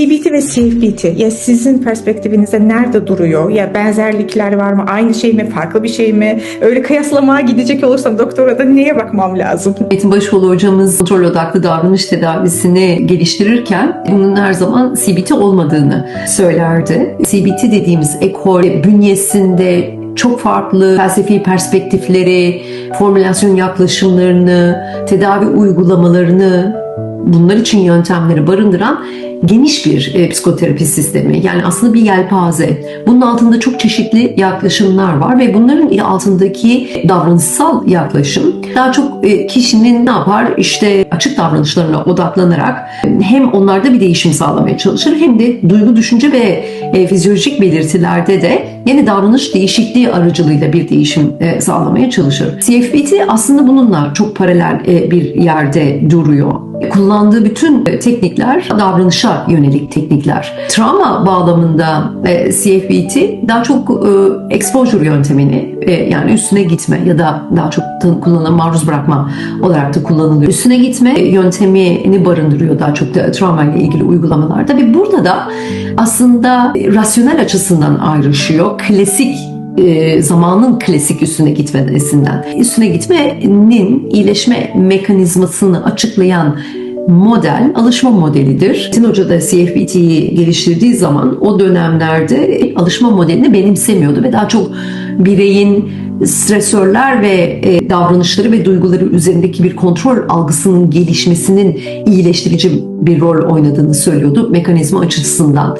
CBT ve CFBT ya sizin perspektifinizde nerede duruyor? Ya benzerlikler var mı? Aynı şey mi? Farklı bir şey mi? Öyle kıyaslamaya gidecek olursam doktora da neye bakmam lazım? Metin Başoğlu hocamız kontrol odaklı davranış tedavisini geliştirirken bunun her zaman CBT olmadığını söylerdi. CBT dediğimiz ekol bünyesinde çok farklı felsefi perspektifleri, formülasyon yaklaşımlarını, tedavi uygulamalarını bunlar için yöntemleri barındıran geniş bir e, psikoterapi sistemi. Yani aslında bir yelpaze. Bunun altında çok çeşitli yaklaşımlar var ve bunların altındaki davranışsal yaklaşım daha çok e, kişinin ne yapar? İşte açık davranışlarına odaklanarak hem onlarda bir değişim sağlamaya çalışır hem de duygu, düşünce ve e, fizyolojik belirtilerde de yeni davranış değişikliği aracılığıyla bir değişim e, sağlamaya çalışır. CFBT aslında bununla çok paralel e, bir yerde duruyor. Kullandığı bütün e, teknikler davranışa yönelik teknikler. Travma bağlamında e, CFBT daha çok e, exposure yöntemini e, yani üstüne gitme ya da daha çok kullanılan maruz bırakma olarak da kullanılıyor. Üstüne gitme yöntemini barındırıyor daha çok da travma ile ilgili uygulamalarda ve burada da aslında rasyonel açısından ayrışıyor. Klasik e, zamanın klasik üstüne gitmesinden. Üstüne gitmenin iyileşme mekanizmasını açıklayan model alışma modelidir. Metin Hoca da CFBT'yi geliştirdiği zaman o dönemlerde alışma modelini benimsemiyordu ve daha çok bireyin stresörler ve e, davranışları ve duyguları üzerindeki bir kontrol algısının gelişmesinin iyileştirici bir rol oynadığını söylüyordu mekanizma açısından.